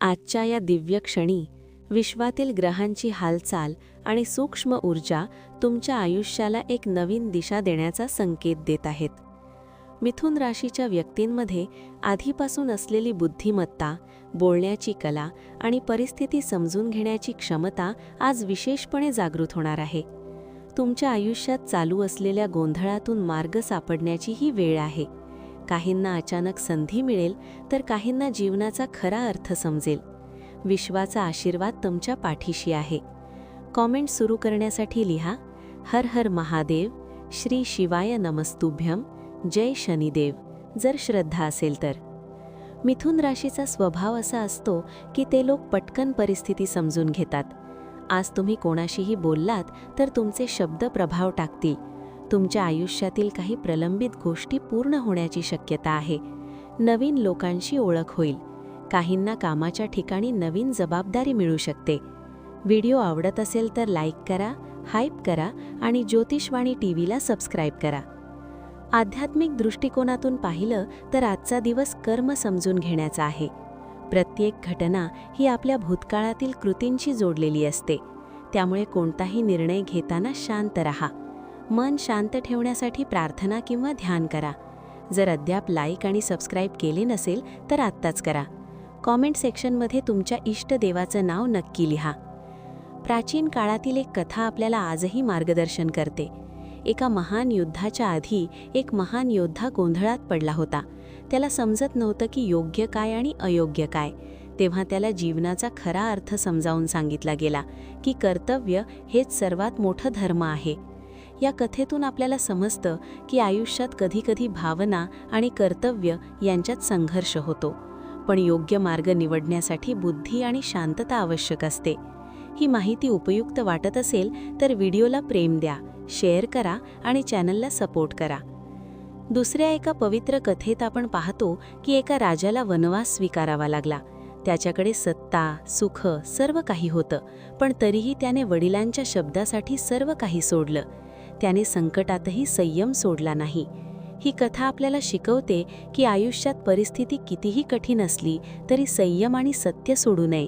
आजच्या या दिव्य क्षणी विश्वातील ग्रहांची हालचाल आणि सूक्ष्म ऊर्जा तुमच्या आयुष्याला एक नवीन दिशा देण्याचा संकेत देत आहेत. मिथुन राशीच्या व्यक्तींमध्ये आधीपासून असलेली बुद्धिमत्ता बोलण्याची कला आणि परिस्थिती समजून घेण्याची क्षमता आज विशेषपणे जागृत होणार आहे. तुमच्या आयुष्यात चालू असलेल्या गोंधळातून मार्ग सापडण्याची ही वेळ आहे. काहींना अचानक संधी मिळेल तर काहींना जीवनाचा खरा अर्थ समजेल. विश्वाचा आशीर्वाद तुमच्या पाठीशी आहे. कॉमेंट सुरू करण्यासाठी लिहा हर हर महादेव श्री शिवाय नमस्तुभ्यम जय शनिदेव. जर श्रद्धा असेल तर. मिथुन राशीचा स्वभाव असा असतो की ते लोक पटकन परिस्थिती समजून घेतात. आज तुम्ही कोणाशीही बोललात तर तुमचे शब्द प्रभाव टाकतील. तुमच्या आयुष्यातील काही प्रलंबित गोष्टी पूर्ण होण्याची शक्यता आहे. नवीन लोकांशी ओळख होईल. काहींना कामाच्या ठिकाणी नवीन जबाबदारी मिळू शकते. व्हिडिओ आवडत असेल तर लाईक करा हाईप करा आणि ज्योतिषवाणी टी व्हीला सबस्क्राईब करा. आध्यात्मिक दृष्टिकोनातून पाहिलं तर आजचा दिवस कर्म समजून घेण्याचा आहे. प्रत्येक घटना ही आपल्या भूतकाळातील कृतींशी जोडलेली असते. त्यामुळे कोणताही निर्णय घेताना शांत रहा. मन शांत ठेवण्यासाठी प्रार्थना किंवा ध्यान करा. जर अद्याप लाईक आणि सबस्क्राईब केले नसेल तर आत्ताच करा. कॉमेंट सेक्शनमध्ये तुमच्या इष्टदेवाचं नाव नक्की लिहा. प्राचीन काळातील एक कथा आपल्याला आजही मार्गदर्शन करते. एका महान युद्धाच्या आधी एक महान योद्धा गोंधळात पडला होता. त्याला समजत नव्हतं की योग्य काय आणि अयोग्य काय. तेव्हा त्याला जीवनाचा खरा अर्थ समजावून सांगितला गेला की कर्तव्य हेच सर्वात मोठं धर्म आहे. या कथेतून आपल्याला समजतं की आयुष्यात कधीकधी भावना आणि कर्तव्य यांच्यात संघर्ष होतो. पण योग्य मार्ग निवडण्यासाठी बुद्धी आणि शांतता आवश्यक असते. ही माहिती उपयुक्त वाटत असेल तर व्हिडिओला प्रेम द्या शेअर करा आणि चॅनलला सपोर्ट करा. दुसऱ्या एका पवित्र कथेत आपण पाहतो की एका राजाला वनवास स्वीकारावा लागला. त्याच्याकडे सत्ता सुख सर्व काही होतं पण तरीही त्याने वडिलांच्या शब्दासाठी सर्व काही सोडलं. त्याने संकटातही संयम सोडला नाही. ही कथा आपल्याला शिकवते की आयुष्यात परिस्थिती कितीही कठीण असली तरी संयम आणि सत्य सोडू नये.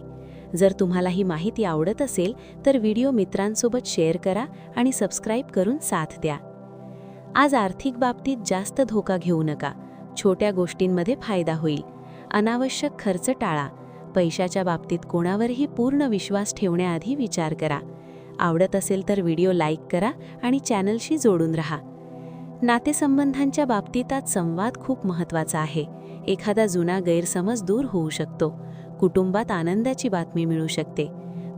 जर तुम्हाला ही माहिती आवडत असेल तर व्हिडिओ मित्रांसोबत शेअर करा आणि सबस्क्राईब करून साथ द्या. आज आर्थिक बाबतीत जास्त धोका घेऊ नका. छोट्या गोष्टींमध्ये फायदा होईल. अनावश्यक खर्च टाळा. पैशाच्या बाबतीत कोणावरही पूर्ण विश्वास ठेवण्याआधी विचार करा. आवडत असेल तर व्हिडिओ लाईक करा आणि चॅनलशी जोडून राहा. नातेसंबंधांच्या बाबतीत आज संवाद खूप महत्त्वाचा आहे. एखादा जुना गैरसमज दूर होऊ शकतो. कुटुंबात आनंदाची बातमी मिळू शकते.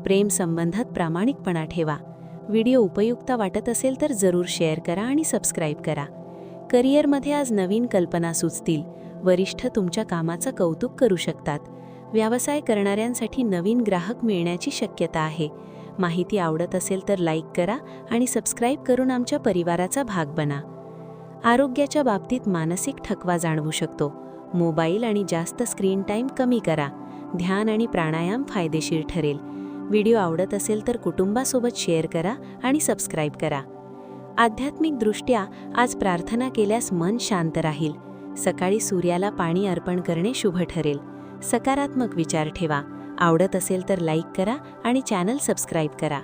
प्रेम संबंधात प्रामाणिकपणा ठेवा. व्हिडिओ उपयुक्त वाटत असेल तर जरूर शेअर करा आणि सबस्क्राईब करा. करिअरमध्ये आज नवीन कल्पना सुचतील. वरिष्ठ तुमच्या कामाचं कौतुक करू शकतात. व्यवसाय करणाऱ्यांसाठी नवीन ग्राहक मिळण्याची शक्यता आहे. माहिती आवडत असेल तर लाईक करा आणि सबस्क्राईब करून आमच्या परिवाराचा भाग बना. आरोग्याच्या बाबतीत मानसिक थकवा जाणवू शकतो. मोबाईल आणि जास्त स्क्रीन टाईम कमी करा. ध्यान आणि प्राणायाम फायदेशीर ठरेल. व्हिडिओ आवडत असेल तर कुटुंबासोबत शेअर करा आणि सबस्क्राईब करा. आध्यात्मिकदृष्ट्या आज प्रार्थना केल्यास मन शांत राहील. सकाळी सूर्याला पाणी अर्पण करणे शुभ ठरेल. सकारात्मक विचार ठेवा. आवडत असेल तर लाईक करा आणि चॅनल सबस्क्राईब करा.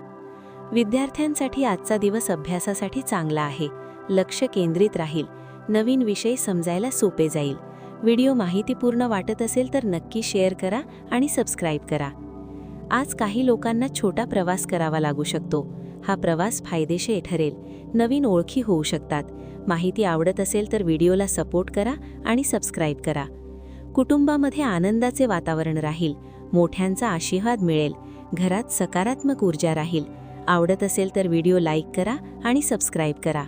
विद्यार्थ्यांसाठी आजचा दिवस अभ्यासासाठी चांगला आहे. लक्ष केंद्रित राहील. नवीन विषय समजायला सोपे जाईल. व्हिडिओ माहितीपूर्ण वाटत असेल तर नक्की शेअर करा आणि सबस्क्राईब करा. आज काही लोकांना छोटा प्रवास करावा लागू शकतो. हा प्रवास फायदेशीर ठरेल. नवीन ओळखी होऊ शकतात. माहिती आवडत असेल तर व्हिडिओला सपोर्ट करा आणि सबस्क्राईब करा. कुटुंबामध्ये आनंदाचे वातावरण राहील. मोठ्यांचा आशीर्वाद मिळेल. घरात सकारात्मक ऊर्जा राहील. आवडत असेल तर व्हिडिओ लाईक करा आणि सबस्क्राईब करा.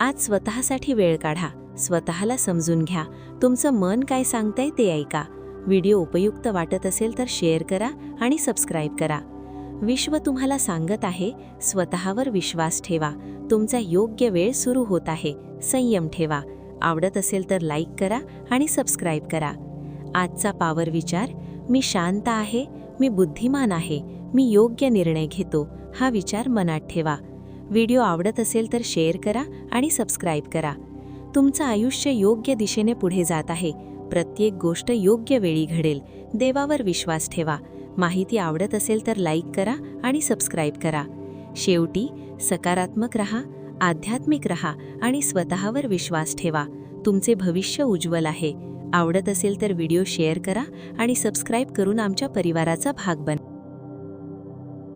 आज स्वतःसाठी वेळ काढा. स्वतःला समजून घ्या. तुमचं मन काय सांगतंय ते ऐका. व्हिडिओ उपयुक्त वाटत असेल तर शेअर करा आणि सबस्क्राईब करा. विश्व तुम्हाला सांगत आहे स्वतःवर विश्वास ठेवा. तुमचा योग्य वेळ सुरू होत आहे. संयम ठेवा. आवडत असेल तर लाईक करा आणि सबस्क्राईब करा. आजचा पावर विचार मी शांत आहे मी बुद्धिमान आहे मी योग्य निर्णय घेतो हा विचार मनात ठेवा. व्हिडिओ आवडत असेल तर शेअर करा आणि सबस्क्राईब करा. तुमचं आयुष्य योग्य दिशेने पुढे जात आहे. प्रत्येक गोष्ट योग्य वेळी घडेल. देवावर विश्वास ठेवा. माहिती आवडत असेल तर लाईक करा आणि सबस्क्राईब करा. शेवटी सकारात्मक रहा आध्यात्मिक रहा आणि स्वतःवर विश्वास ठेवा. तुमचे भविष्य उज्ज्वल आहे. आवडत असेल तर व्हिडिओ शेअर करा आणि सबस्क्राईब करून आमच्या परिवाराचा भाग बना